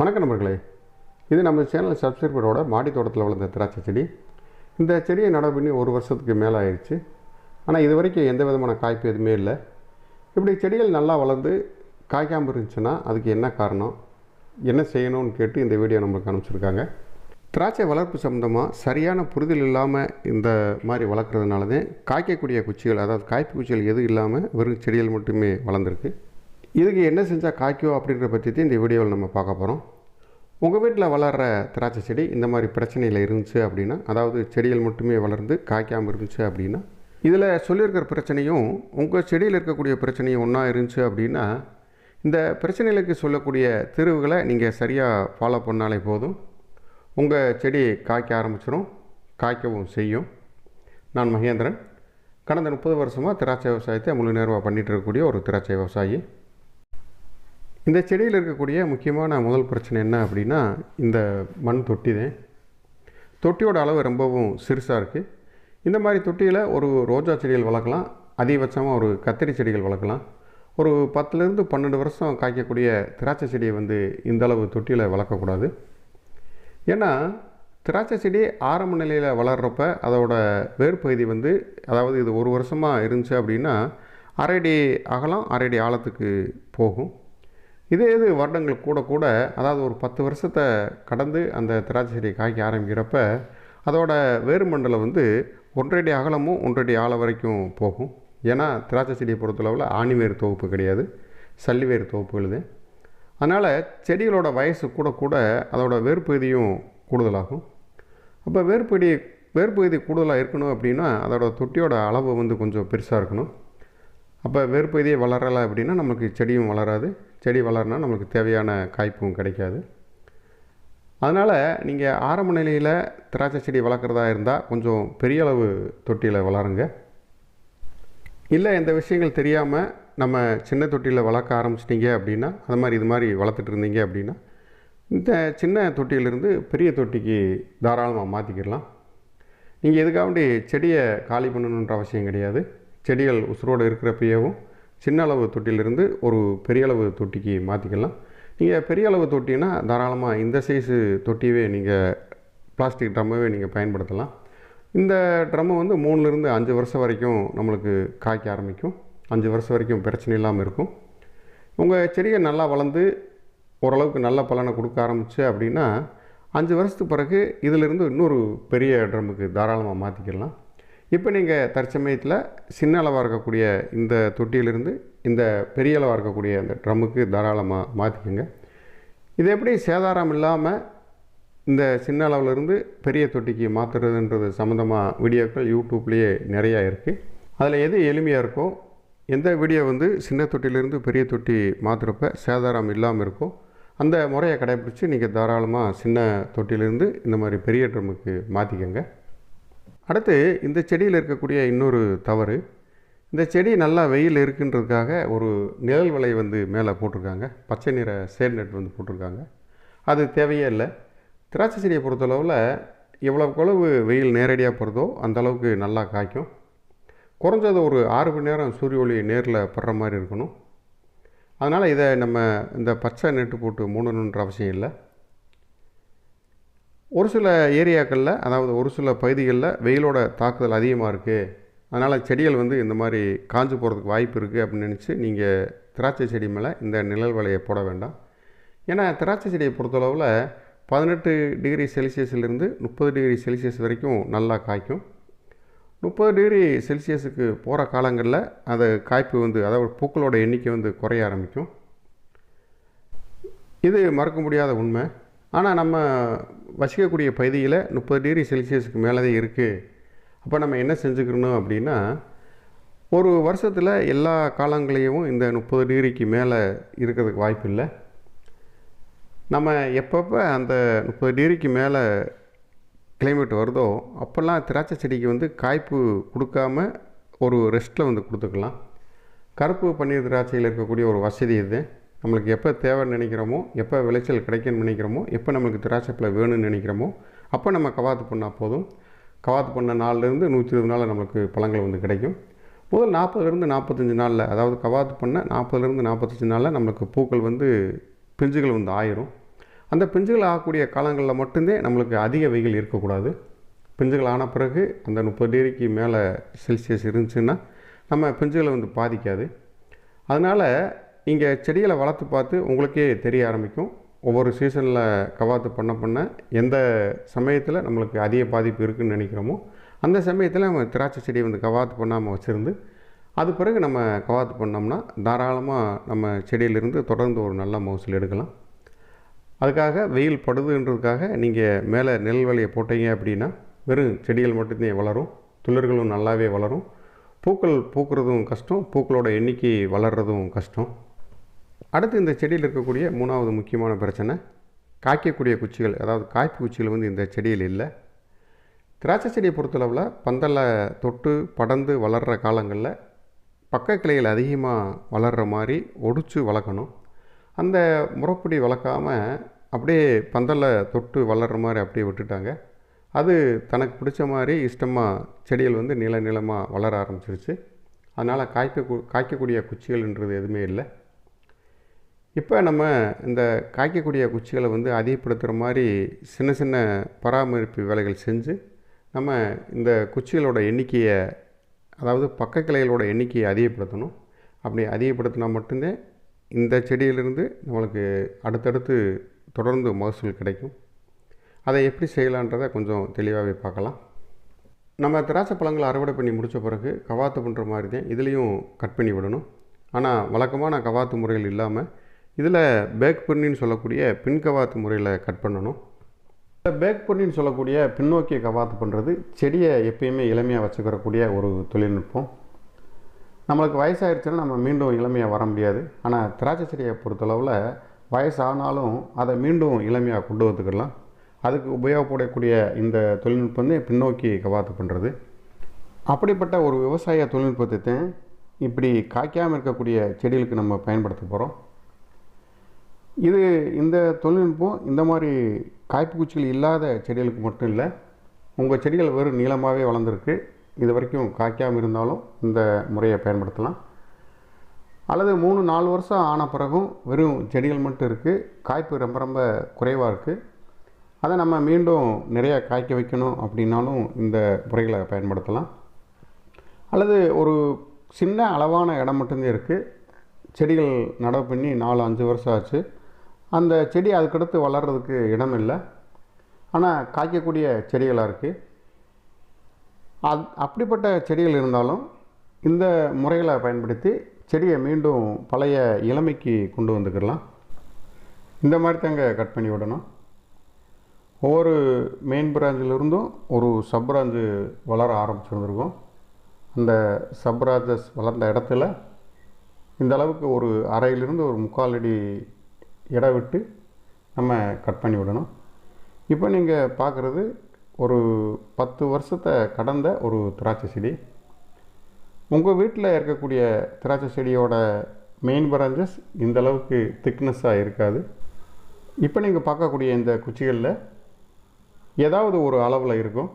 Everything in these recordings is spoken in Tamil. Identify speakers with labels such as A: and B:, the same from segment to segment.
A: வணக்கம் நண்பர்களே. இது நம்ம சேனல் சப்ஸ்கிரைபரோட மாடி தோட்டத்தில் வளர்ந்த திராட்சை செடி. இந்த செடியை நட பண்ணி ஒரு வருஷத்துக்கு மேலே ஆயிடுச்சு. ஆனால் இது வரைக்கும் எந்த விதமான காய்ப்பு எதுவுமே இல்லை. இப்படி செடிகள் நல்லா வளர்ந்து காய்க்காமல் இருந்துச்சுன்னா அதுக்கு என்ன காரணம்? என்ன செய்யணும்னு கேட்டு இந்த வீடியோ நம்மளுக்கு அனுப்பிச்சிருக்காங்க. திராட்சை வளர்ப்பு சம்மந்தமாக சரியான புரிதல் இல்லாமல் இந்த மாதிரி வளர்க்குறதுனால தான் காய்க்கக்கூடிய குச்சிகள் அதாவது காய்ப்பு குச்சிகள் எதுவும் இல்லாமல் வெறும் செடிகள் மட்டுமே வளர்ந்துருக்கு. இதுக்கு என்ன செஞ்சால் காய்க்கும் அப்படின்ற பற்றி இந்த வீடியோவில் நம்ம பார்க்க போகிறோம் உங்கள் வீட்டில் வளர்கிற திராட்சை செடி இந்த மாதிரி பிரச்சனையில் இருந்துச்சு அப்படின்னா அதாவது செடிகள் மட்டுமே வளர்ந்து காய்க்காமல் இருந்துச்சு அப்படின்னா இதில் சொல்லியிருக்கிற பிரச்சனையும் உங்கள் செடியில் இருக்கக்கூடிய பிரச்சனையும் ஒன்றா இருந்துச்சு அப்படின்னா இந்த பிரச்சனைகளுக்கு சொல்லக்கூடிய தீர்வுகளை நீங்கள் சரியாக ஃபாலோ பண்ணாலே போதும். உங்கள் செடி காய்க்க ஆரம்பிச்சிடும் காய்க்கவும் செய்யும். நான் மகேந்திரன். கடந்த முப்பது வருஷமாக திராட்சை விவசாயத்தை முழு நேரமாக பண்ணிகிட்டு இருக்கக்கூடிய ஒரு திராட்சை விவசாயி. இந்த செடியில் இருக்கக்கூடிய முக்கியமான முதல் பிரச்சனை என்ன அப்படின்னா இந்த மண் தொட்டி தான். தொட்டியோட அளவு ரொம்பவும் சிறுசாக இருக்குது இந்த மாதிரி தொட்டியில் ஒரு ரோஜா செடிகள் வளர்க்கலாம் அதிகபட்சமாக ஒரு கத்திரி செடிகள் வளர்க்கலாம். ஒரு பத்துலேருந்து பன்னெண்டு வருஷம் காய்க்கக்கூடிய திராட்சை செடியை வந்து இந்த அளவு தொட்டியில் வளர்க்கக்கூடாது. ஏன்னா திராட்சை செடி ஆரம்ப நிலையில் வளர்கிறப்ப அதோட வேர்பகுதி வந்து அதாவது இது ஒரு வருஷமாக இருந்துச்சு அப்படின்னா அரைடி அகலம் அரைடி ஆழத்துக்கு போகும். இதே இது வருடங்கள் கூட கூட அதாவது ஒரு பத்து வருஷத்தை கடந்து அந்த திராட்சை செடியை காய்க்க ஆரம்பிக்கிறப்ப அதோட வேறுமண்டலம் வந்து ஒன்றடி அகலமும் ஒன்றடி ஆழம் வரைக்கும் போகும். ஏன்னா திராட்சை செடியை பொறுத்தளவில் ஆணிவேர் தொகுப்பு கிடையாது சல்லிவேர் தொகுப்புகள் தான் அதனால் செடிகளோட வயசு கூட கூட அதோட வேர்பகுதியும் கூடுதலாகும். அப்போ வேர்பகுதி வேர்பகுதி கூடுதலாக இருக்கணும் அப்படின்னா அதோட தொட்டியோட அளவு வந்து கொஞ்சம் பெருசாக இருக்கணும். அப்போ வேர்பகுதியே வளரலை அப்படின்னா நமக்கு செடியும் வளராது. செடி வளரனா நமக்கு தேவையான காய்ப்பும் கிடைக்காது. அதனால் நீங்கள் ஆரம்ப நிலையில் திராட்சை செடி வளர்க்குறதா இருந்தால் கொஞ்சம் பெரிய அளவு தொட்டியில் வளருங்க. இல்லை இந்த விஷயங்கள் தெரியாமல் நம்ம சின்ன தொட்டியில் வளர்க்க ஆரம்பிச்சிட்டிங்க அப்படின்னா அது மாதிரி இது மாதிரி வளர்த்துட்டு இருந்தீங்க அப்படின்னா இந்த சின்ன தொட்டியிலிருந்து பெரிய தொட்டிக்கு தாராளமாக மாற்றிக்கிடலாம் நீங்கள் எதுக்காண்டி செடியை காலி பண்ணணுன்ற அவசியம் கிடையாது. செடிகள் உசுரோடு இருக்கிறப்பையவும் சின்ன அளவு தொட்டிலிருந்து ஒரு பெரிய அளவு தொட்டிக்கு மாற்றிக்கலாம் நீங்கள் பெரிய அளவு தொட்டினா தாராளமாக இந்த சைஸு தொட்டியவே நீங்கள் பிளாஸ்டிக் ட்ரம்மவே நீங்கள் பயன்படுத்தலாம். இந்த ட்ரம்மு வந்து மூணுலேருந்து அஞ்சு வருஷம் வரைக்கும் நம்மளுக்கு காய்க்க ஆரம்பிக்கும். அஞ்சு வருஷம் வரைக்கும் பிரச்சனை இல்லாமல் இருக்கும். உங்கள் செடியை நல்லா வளர்ந்து ஓரளவுக்கு நல்ல பலனை கொடுக்க ஆரம்பிச்சு அப்படின்னா அஞ்சு வருஷத்துக்கு பிறகு இதிலிருந்து இன்னொரு பெரிய ட்ரம்முக்கு தாராளமாக மாற்றிக்கிடலாம் இப்போ நீங்கள் தற்சமயத்தில் சின்ன அளவாக இருக்கக்கூடிய இந்த தொட்டியிலிருந்து இந்த பெரிய அளவாக இருக்கக்கூடிய அந்த ட்ரம்முக்கு தாராளமாக மாற்றிக்கோங்க இது எப்படி சேதாரம் இல்லாமல் இந்த சின்ன அளவுலேருந்து பெரிய தொட்டிக்கு மாற்றுறதுன்றது சம்மந்தமாக வீடியோக்கள் யூடியூப்லேயே நிறையா இருக்குது அதில் எது எளிமையாக இருக்கோ எந்த வீடியோ வந்து சின்ன தொட்டியிலேருந்து பெரிய தொட்டி மாற்றுறப்ப சேதாரம் இல்லாமல் இருக்கோ அந்த முறையை கடைபிடிச்சி நீங்கள் தாராளமாக சின்ன தொட்டியிலேருந்து இந்த மாதிரி பெரிய ட்ரம்முக்கு மாற்றிக்கோங்க அடுத்து இந்த செடியில் இருக்கக்கூடிய இன்னொரு தவறு. இந்த செடி நல்லா வெயில் இருக்குன்றதுக்காக ஒரு நிழல் விலை வந்து மேலே போட்டிருக்காங்க. பச்சை நிற சேர் நெட் வந்து போட்டிருக்காங்க. அது தேவையே இல்லை. திராட்சை செடியை பொறுத்தளவில் எவ்வளோக்கு வெயில் நேரடியாக போகிறதோ அந்த அளவுக்கு நல்லா காய்க்கும். குறைஞ்சது ஒரு ஆறு மணி நேரம் சூரிய ஒளி நேரில் படுற மாதிரி இருக்கணும். அதனால் இதை நம்ம இந்த பச்சை நெட்டு போட்டு மூடணுன்ற அவசியம் இல்லை. ஒரு சில ஏரியாக்களில் அதாவது ஒரு சில பகுதிகளில் வெயிலோட தாக்குதல் அதிகமாக இருக்குது அதனால் செடிகள் வந்து இந்த மாதிரி காஞ்சு போகிறதுக்கு வாய்ப்பு இருக்குது அப்படின்னு நினச்சி நீங்கள் திராட்சை செடி மேலே இந்த நிழல் வலையை போட வேண்டாம். ஏன்னா திராட்சை செடியை பொறுத்தளவில் பதினெட்டு டிகிரி செல்சியஸ்லேருந்து முப்பது டிகிரி செல்சியஸ் வரைக்கும் நல்லா காய்க்கும். முப்பது டிகிரி செல்சியஸுக்கு போகிற காலங்களில் அது காய்ப்பு வந்து அதாவது பூக்களோட எண்ணிக்கை வந்து குறைய ஆரம்பிக்கும். இது மறக்க முடியாத உண்மை. ஆனால் நம்ம வசிக்கக்கூடிய பகுதியில் முப்பது டிகிரி செல்சியஸுக்கு மேலே தான் இருக்குது அப்போ நம்ம என்ன செஞ்சுக்கணும் அப்படின்னா ஒரு வருஷத்தில் எல்லா காலங்களையும் இந்த முப்பது டிகிரிக்கு மேலே இருக்கிறதுக்கு வாய்ப்பு இல்லை. நம்ம எப்பப்போ அந்த முப்பது டிகிரிக்கு மேலே கிளைமேட் வருதோ அப்போல்லாம் திராட்சை செடிக்கு வந்து காய்ப்பு கொடுக்காம ஒரு ரெஸ்ட்டில் வந்து கொடுத்துக்கலாம். கருப்பு பன்னீர் திராட்சையில் இருக்கக்கூடிய ஒரு வசதி இது. நம்மளுக்கு எப்போ தேவைன்னு நினைக்கிறோமோ எப்போ விளைச்சல் கிடைக்கணும்னு நினைக்கிறோமோ எப்போ நம்மளுக்கு திராட்சைப்பில் வேணும்னு நினைக்கிறோமோ அப்போ நம்ம கவாத்து பண்ணால் போதும். கவாத்து பண்ண நாள்லேருந்து நூற்றி இருபது நாளில் நம்மளுக்கு பழங்கள் வந்து கிடைக்கும். முதல் நாற்பதுலேருந்து நாற்பத்தஞ்சு நாளில் அதாவது கவாத்து பண்ண நாற்பதுலேருந்து நாற்பத்தஞ்சு நாளில் நம்மளுக்கு பூக்கள் வந்து பிஞ்சுகள் வந்து ஆயிரும். அந்த பிஞ்சுகள் ஆகக்கூடிய காலங்களில் மட்டும்தான் நம்மளுக்கு அதிக வெயில் இருக்கக்கூடாது. பிஞ்சுகள் ஆன பிறகு அந்த முப்பது டிகிரிக்கு மேலே செல்சியஸ் இருந்துச்சுன்னா நம்ம பிஞ்சுகளை வந்து பாதிக்காது. அதனால் இங்கே செடிகளை வளர்த்து பார்த்து உங்களுக்கே தெரிய ஆரம்பிக்கும். ஒவ்வொரு சீசனில் கவாத்து பண்ண பண்ண எந்த சமயத்தில் நம்மளுக்கு அதிக பாதிப்பு இருக்குதுன்னு நினைக்கிறோமோ அந்த சமயத்தில் நம்ம திராட்சை செடியை வந்து கவாத்து பண்ணாமல் வச்சுருந்து அது பிறகு நம்ம கவாத்து பண்ணோம்னா தாராளமாக நம்ம செடியிலிருந்து தொடர்ந்து ஒரு நல்ல மகசூல் எடுக்கலாம். அதுக்காக வெயில் படுதுன்றதுக்காக நீங்கள் மேலே நெல் வலையை போட்டீங்க அப்படின்னா வெறும் செடிகள் மட்டும்தான் வளரும். துளிர்களும் நல்லாவே வளரும். பூக்கள் பூக்கிறதும் கஷ்டம். பூக்களோட எண்ணிக்கை வளர்கிறதும் கஷ்டம். அடுத்து இந்த செடியில் இருக்கக்கூடிய மூணாவது முக்கியமான பிரச்சனை காய்க்கக்கூடிய குச்சிகள் அதாவது காய்ப்பு குச்சிகள் வந்து இந்த செடியில் இல்லை. திராட்சை செடியை பொறுத்தளவில் பந்தலை தொட்டு படர்ந்து வளர்கிற காலங்களில் பக்க கிளைகள் அதிகமாக வளர்கிற மாதிரி ஒடிச்சு வளர்க்கணும். அந்த முறைப்படி வளர்க்காமல் அப்படியே பந்தலில் தொட்டு வளர்கிற மாதிரி அப்படியே விட்டுட்டாங்க. அது தனக்கு பிடிச்ச மாதிரி இஷ்டமாக செடிகள் வந்து நீள நீளமாக வளர ஆரம்பிச்சிருச்சு. அதனால் காய்க்க காய்க்கக்கூடிய குச்சிகள்ன்றது எதுவுமே இல்லை. இப்போ நம்ம இந்த காய்க்கக்கூடிய குச்சிகளை வந்து அதிகப்படுத்துகிற மாதிரி சின்ன சின்ன பராமரிப்பு வேலைகள் செஞ்சு நம்ம இந்த குச்சிகளோட எண்ணிக்கையை அதாவது பக்க கிளைகளோட எண்ணிக்கையை அதிகப்படுத்தணும். அப்படி அதிகப்படுத்தினா மட்டும்தான் இந்த செடியிலிருந்து நம்மளுக்கு அடுத்தடுத்து தொடர்ந்து மகசூல் கிடைக்கும். அதை எப்படி செய்யலான்றதை கொஞ்சம் தெளிவாகவே பார்க்கலாம். நம்ம திராட்சை பழங்களை அறுவடை பண்ணி முடித்த பிறகு கவாத்து பண்ணுற மாதிரி தான் இதுலேயும் கட் பண்ணி விடணும். ஆனால் வழக்கமான கவாத்து முறைகள் இல்லாமல் இதில் பேக் பொன்னின்னு சொல்லக்கூடிய பின் கவாத்து முறையில் கட் பண்ணணும். இந்த பேக் பண்ணின்னு சொல்லக்கூடிய பின்னோக்கிய கவாத்து பண்ணுறது செடியை எப்பயுமே இளமையாக வச்சுக்கிறக்கூடிய ஒரு தொழில்நுட்பம். நம்மளுக்கு வயசாகிடுச்சுன்னா நம்ம மீண்டும் இளமையாக வர முடியாது. ஆனால் திராட்சை செடியை பொறுத்தளவில் வயசானாலும் அதை மீண்டும் இளமையாக கொண்டு வந்துக்கலாம் அதுக்கு உபயோகப்படக்கூடிய இந்த தொழில்நுட்பம் வந்து பின்னோக்கி கவாத்து பண்ணுறது. அப்படிப்பட்ட ஒரு விவசாய தொழில்நுட்பத்தை தான் இப்படி காய்க்காமல் இருக்கக்கூடிய செடிகளுக்கு நம்ம பயன்படுத்த போகிறோம். இது இந்த தொழில்நுட்பம் இந்த மாதிரி காய்ப்பு குச்சிகள் இல்லாத செடிகளுக்கு மட்டும் இல்லை உங்கள் செடிகள் வெறும் நீளமாகவே வளர்ந்துருக்கு. இது வரைக்கும் காய்க்காமல் இருந்தாலும் இந்த முறையை பயன்படுத்தலாம். அல்லது மூணு நாலு வருஷம் ஆன பிறகும் வெறும் செடிகள் மட்டும் இருக்குது காய்ப்பு ரொம்ப ரொம்ப குறைவாக இருக்குது அதை நம்ம மீண்டும் நிறைய காய்க்க வைக்கணும் அப்படின்னாலும் இந்த முறைகளை பயன்படுத்தலாம். அல்லது ஒரு சின்ன அளவான இடம் மட்டும்தான் இருக்குது செடிகள் நடவு பண்ணி நாலு அஞ்சு வருஷம் ஆச்சு. அந்த செடி அதுக்கடுத்து வளர்கிறதுக்கு இடம் இல்லை ஆனால் காய்க்கக்கூடிய செடிகளாக இருக்குது அது அப்படிப்பட்ட செடிகள் இருந்தாலும் இந்த முறைகளை பயன்படுத்தி செடியை மீண்டும் பழைய இளமைக்கு கொண்டு வந்துக்கிடலாம். இந்த மாதிரி தாங்க கட் பண்ணி விடணும். ஒவ்வொரு மெயின் பிராஞ்சிலிருந்தும் ஒரு சப் பிராஞ்சு வளர ஆரம்பிச்சிருந்துருக்கும் அந்த சப் பிராஞ்சஸ் வளர்ந்த இடத்துல இந்த அளவுக்கு ஒரு அறையிலிருந்து ஒரு முக்கால் அடி இடம் விட்டு நம்ம கட் பண்ணி விடணும். இப்போ நீங்கள் பார்க்குறது ஒரு பத்து வருஷத்தை கடந்த ஒரு திராட்சை செடி. உங்கள் வீட்டில் இருக்கக்கூடிய திராட்சை செடியோட மெயின் பிராஞ்சஸ் இந்த அளவுக்கு திக்னஸ்ஸாக இருக்காது. இப்போ நீங்கள் பார்க்கக்கூடிய இந்த குச்சிகளில் ஏதாவது ஒரு அளவில் இருக்கும்.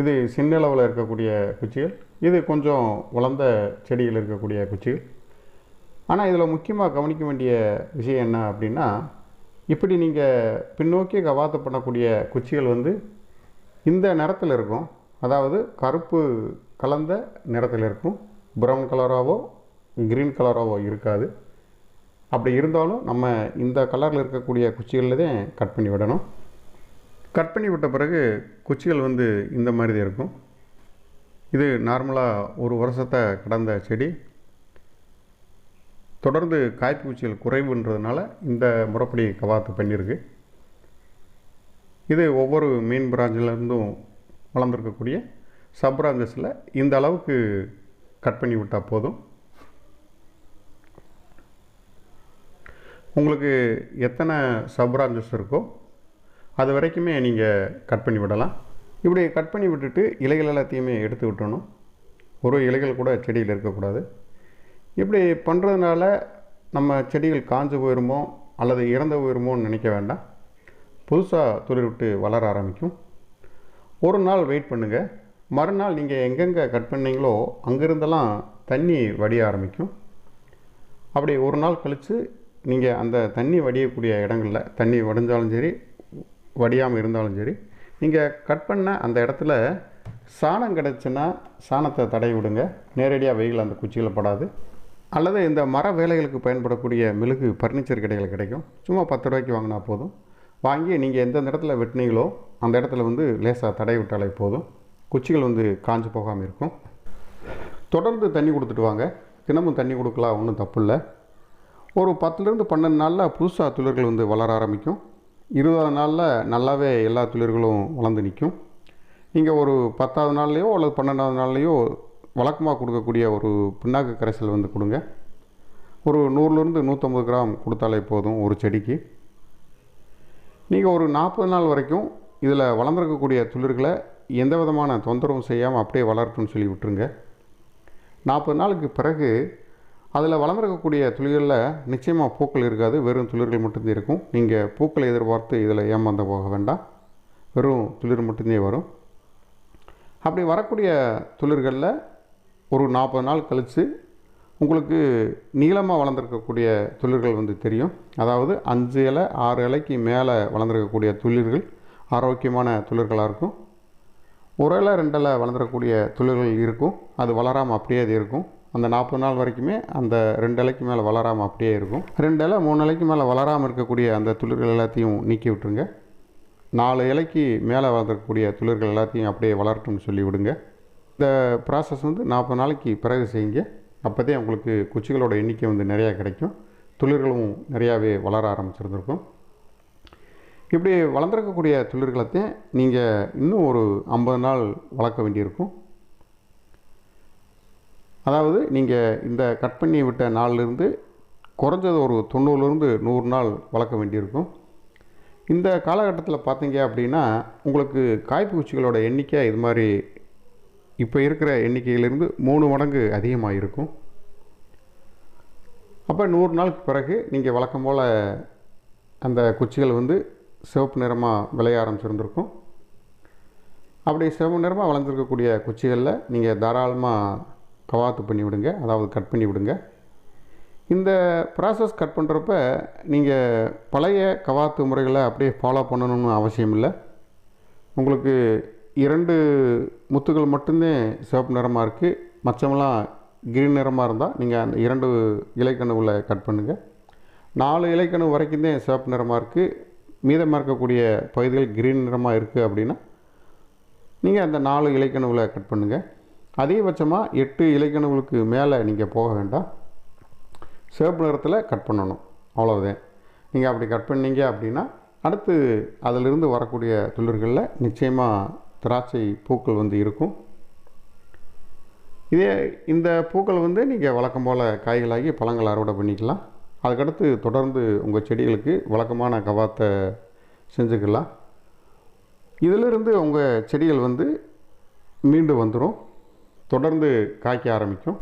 A: இது சின்ன அளவில் இருக்கக்கூடிய குச்சிகள். இது கொஞ்சம் வளர்ந்த செடியில் இருக்கக்கூடிய குச்சிகள். ஆனால் இதில் முக்கியமாக கவனிக்க வேண்டிய விஷயம் என்ன அப்படின்னா இப்படி நீங்கள் பின்னோக்கி கவாத்து பண்ணக்கூடிய குச்சிகள் வந்து இந்த நிறத்தில் இருக்கும். அதாவது கருப்பு கலந்த நிறத்தில் இருக்கும். ப்ரௌன் கலராகவோ க்ரீன் கலராகவோ இருக்காது. அப்படி இருந்தாலும் நம்ம இந்த கலரில் இருக்கக்கூடிய குச்சிகளில் தான் கட் பண்ணி விடணும். கட் பண்ணி விட்ட பிறகு குச்சிகள் வந்து இந்த மாதிரி தான் இருக்கும். இது நார்மலாக ஒரு வருஷத்தை கடந்த செடி தொடர்ந்து காய்ப்பூச்சிகள் குறைவுன்றதுனால இந்த முறைப்படி கவாத்து பண்ணியிருக்கு. இது ஒவ்வொரு மீன் பிராஞ்சிலேருந்தும் வளர்ந்துருக்கக்கூடிய சப் பிராஞ்சஸில் இந்த அளவுக்கு கட் பண்ணி விட்டால் போதும். உங்களுக்கு எத்தனை சப் பிராஞ்சஸ் இருக்கோ அது வரைக்குமே நீங்கள் கட் பண்ணி விடலாம். இப்படி கட் பண்ணி விட்டுட்டு இலைகள் எல்லாத்தையுமே எடுத்து விட்டணும் ஒரு இலைகள் கூட செடியில் இருக்கக்கூடாது. இப்படி பண்ணுறதுனால நம்ம செடிகள் காஞ்சு போயிருமோ அல்லது இறந்து போயிருமோன்னு நினைக்க வேண்டாம். புதுசாக துளிர் விட்டு வளர ஆரம்பிக்கும். ஒரு நாள் வெயிட் பண்ணுங்கள் மறுநாள் நீங்கள் எங்கெங்கே கட் பண்ணீங்களோ அங்கேருந்தெல்லாம் தண்ணி வடிய ஆரம்பிக்கும். அப்படி ஒரு நாள் கழித்து நீங்கள் அந்த தண்ணி வடியக்கூடிய இடங்களில் தண்ணி வடிஞ்சாலும் சரி வடியாமல் இருந்தாலும் சரி நீங்கள் கட் பண்ண அந்த இடத்துல சாணம் கிடச்சுன்னா சாணத்தை தடவி விடுங்க. நேரடியாக வெயில் அந்த குச்சியில் படாது. அல்லது இந்த மர வேலைகளுக்கு பயன்படக்கூடிய மெழுகு ஃபர்னிச்சர் கடைகள் கிடைக்கும். சும்மா பத்து ரூபாய்க்கு வாங்கினா போதும். வாங்கி நீங்கள் எந்தெந்த இடத்துல வெட்டினீங்களோ அந்த இடத்துல வந்து லேசாக தடை விட்டாலே போதும். குச்சிகள் வந்து காஞ்சு போகாமல் இருக்கும். தொடர்ந்து தண்ணி கொடுத்துட்டு வாங்க. தினமும் தண்ணி கொடுக்கலாம் ஒன்றும் தப்பு இல்லை ஒரு பத்துலேருந்து பன்னெண்டு நாளில் புதுசாக துளிர்கள் வந்து வளர ஆரம்பிக்கும். இருபதாவது நாளில் நல்லாவே எல்லா துளிர்களும் வளர்ந்து நிற்கும். நீங்கள் ஒரு பத்தாவது நாள்லேயோ அல்லது பன்னெண்டாவது நாள்லேயோ வழக்கமாக கொடுக்கக்கூடிய ஒரு பின்னாக்கு கரைசல் வந்து கொடுங்க. ஒரு நூறுலேருந்து நூற்றம்பது கிராம் கொடுத்தாலே போதும் ஒரு செடிக்கு. நீங்கள் ஒரு நாற்பது நாள் வரைக்கும் இதில் வளர்ந்துருக்கக்கூடிய துளிர்களை எந்த விதமான தொந்தரவும் செய்யாமல் அப்படியே வளரட்டும்னு சொல்லி விட்டுருங்க. நாற்பது நாளுக்கு பிறகு அதில் வளர்ந்துருக்கக்கூடிய துளிர்களில் நிச்சயமாக பூக்கள் இருக்காது. வெறும் துளிர்கள் மட்டும்தான் இருக்கும். நீங்கள் பூக்களை எதிர்பார்த்து இதில் ஏமாந்த போக வேண்டாம். வெறும் துளிர் மட்டும்தான் வரும். அப்படி வரக்கூடிய துளிர்களில் ஒரு நாற்பது நாள் கழித்து உங்களுக்கு நீளமாக வளர்ந்துருக்கக்கூடிய துளிர்கள் வந்து தெரியும். அதாவது அஞ்சு இலை ஆறு இலைக்கு மேலே வளர்ந்துருக்கக்கூடிய துளிர்கள் ஆரோக்கியமான துளிர்களாக இருக்கும். ஒரு இலை ரெண்டு இலை வளர்ந்துருக்கக்கூடிய துளிர்கள் இருக்கும். அது வளராமல் அப்படியே அது இருக்கும். அந்த நாற்பது நாள் வரைக்குமே அந்த ரெண்டு இலைக்கு மேலே வளராமல் அப்படியே இருக்கும். ரெண்டு இலை மூணு இலைக்கு மேலே வளராமல் இருக்கக்கூடிய அந்த துளிர்கள் எல்லாத்தையும் நீக்கி விட்டுருங்க. நாலு இலைக்கு மேலே வளர்ந்துருக்கக்கூடிய துளிர்கள் எல்லாத்தையும் அப்படியே வளரட்டும்னு சொல்லி விடுங்க இந்த ப்ராசஸ் வந்து நாற்பது நாளைக்கு பிறகு செய்யுங்க. அப்போதே உங்களுக்கு குச்சிகளோட எண்ணிக்கை வந்து நிறையா கிடைக்கும். துளிர்களும் நிறையாவே வளர ஆரம்பிச்சிருந்துருக்கும். இப்படி வளர்ந்துருக்கக்கூடிய துளிர்களத்தையும் நீங்கள் இன்னும் ஒரு ஐம்பது நாள் வளர்க்க வேண்டியிருக்கும். அதாவது நீங்கள் இந்த கட் பண்ணி விட்ட நாள்லேருந்து குறைஞ்சது ஒரு தொண்ணூறுலேருந்து நூறு நாள் வளர்க்க வேண்டியிருக்கும். இந்த காலகட்டத்தில் பார்த்தீங்க அப்படின்னா உங்களுக்கு காய்ப்பு குச்சிகளோட எண்ணிக்கை இது மாதிரி இப்போ இருக்கிற எண்ணிக்கையிலிருந்து மூணு மடங்கு அதிகமாக இருக்கும் அப்போ நூறு நாளுக்கு பிறகு நீங்கள் வழக்கம் போல் அந்த குச்சிகள் வந்து சிவப்பு நிறமாக விளைய ஆரம்பிச்சிருந்துருக்கும். அப்படி சிவப்பு நிறமாக வளர்ந்துருக்கக்கூடிய குச்சிகளில் நீங்கள் தாராளமாக கவாத்து பண்ணி விடுங்க அதாவது கட் பண்ணி விடுங்க. இந்த ப்ராசஸ் கட் பண்ணுறப்ப நீங்கள் பழைய கவாத்து முறைகளை அப்படியே ஃபாலோ பண்ணணும்னு அவசியம் இல்லை உங்களுக்கு இரண்டு முத்துகள் மட்டும்தான் சிவப்பு நிறமாக இருக்குது மச்சமெல்லாம் கிரீன் நிறமாக இருந்தால் நீங்கள் அந்த இரண்டு இலைக்கணுவில் கட் பண்ணுங்கள் நாலு இலைக்கணு வரைக்கும் தான் சிவப்பு நிறமாக இருக்குது மீதமாக இருக்கக்கூடிய பகுதிகள் கிரீன் நிறமாக இருக்குது அப்படின்னா நீங்கள் அந்த நாலு இலைக்கணுவில் கட் பண்ணுங்கள் அதிகபட்சமாக எட்டு இலைக்கணுகளுக்கு மேலே நீங்கள் போக வேண்டாம். சிவப்பு நிறத்தில் கட் பண்ணணும். அவ்வளோதான் நீங்கள் அப்படி கட் பண்ணீங்க அப்படின்னா அடுத்து அதிலிருந்து வரக்கூடிய துளிர்களில் நிச்சயமாக திராட்சை பூக்கள் வந்து இருக்கும். இதே இந்த பூக்கள் வந்து நீங்கள் வழக்கம் போல் காய்களாகி பழங்கள் அறுவடை பண்ணிக்கலாம். அதுக்கடுத்து தொடர்ந்து உங்கள் செடிகளுக்கு வழக்கமான கவாத்தை செஞ்சுக்கலாம். இதிலிருந்து உங்கள் செடிகள் வந்து மீண்டு வந்துடும் தொடர்ந்து காய்க்க ஆரம்பிக்கும்.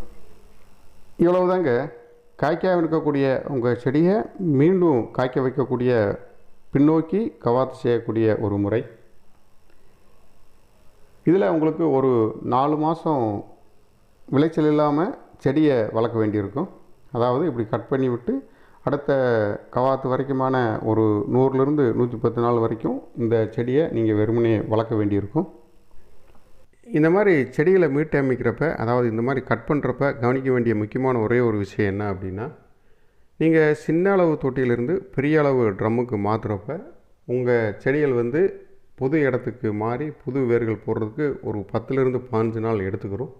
A: இவ்வளவுதாங்க. காய்க்காம இருக்கக்கூடிய உங்கள் செடியை மீண்டும் காய்க்க வைக்கக்கூடிய பின்னோக்கி கவாத்து செய்யக்கூடிய ஒரு முறை. இதில் உங்களுக்கு ஒரு நாலு மாதம் விளைச்சல் இல்லாமல் செடியை வளர்க்க வேண்டியிருக்கும். அதாவது இப்படி கட் பண்ணி விட்டு அடுத்த கவாத்து வரைக்குமான ஒரு நூறுலேருந்து நூற்றி பத்து நாள் வரைக்கும் இந்த செடியை நீங்கள் வெறுமனே வளர்க்க வேண்டியிருக்கும். இந்த மாதிரி செடிகளை மீட்டமைக்கிறப்ப அதாவது இந்த மாதிரி கட் பண்ணுறப்ப கவனிக்க வேண்டிய முக்கியமான ஒரே ஒரு விஷயம் என்ன அப்படின்னா நீங்கள் சின்ன அளவு தொட்டியிலிருந்து பெரிய அளவு ட்ரம்முக்கு மாற்றுறப்ப உங்கள் செடிகள் வந்து புது இடத்துக்கு மாறி புது வேர்கள் போடுறதுக்கு ஒரு பத்துலேருந்து பாஞ்சு நாள் எடுத்துக்கிறோம்.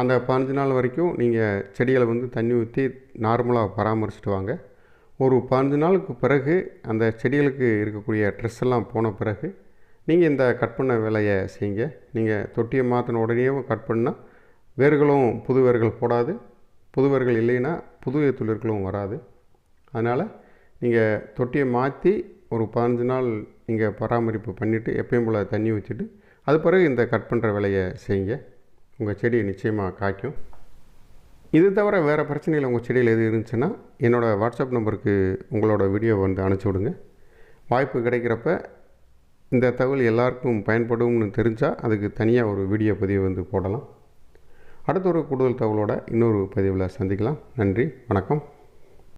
A: அந்த பாஞ்சு நாள் வரைக்கும் நீங்கள் செடிகளை வந்து தண்ணி ஊற்றி நார்மலாக பராமரிச்சுட்டு வாங்க. ஒரு பதினஞ்சு நாளுக்கு பிறகு அந்த செடிகளுக்கு இருக்கக்கூடிய ட்ரெஸ் எல்லாம் போன பிறகு நீங்கள் இந்த கட் பண்ண வேலையை செய்யுங்க. நீங்கள் தொட்டியை மாற்றின உடனேயும் கட் பண்ணால் வேர்களும் புது வேர்கள் போடாது. புது வேர்கள் இல்லைன்னா புது துளிர்களும் வராது. அதனால் நீங்கள் தொட்டியை மாற்றி ஒரு பதினஞ்சு நாள் நீங்கள் பராமரிப்பு பண்ணிவிட்டு எப்பயும் போல் தண்ணி ஊற்றிட்டு அது பிறகு இந்த கட் பண்ணுற வேலையை செய்யுங்க. உங்கள் செடி நிச்சயமாக காய்க்கும். இது தவிர வேறு பிரச்சனையில் உங்கள் செடியில் எது இருந்துச்சுன்னா என்னோடய வாட்ஸ்அப் நம்பருக்கு உங்களோட வீடியோ வந்து அனுப்பிச்சி விடுங்க. வாய்ப்பு கிடைக்கிறப்ப இந்த தகவல் எல்லாருக்கும் பயன்படும்னு தெரிஞ்சால் அதுக்கு தனியாக ஒரு வீடியோ பதிவு வந்து போடலாம். அடுத்த ஒரு கூடுதல் தகவலோட இன்னொரு பதிவில் சந்திக்கலாம். நன்றி வணக்கம்.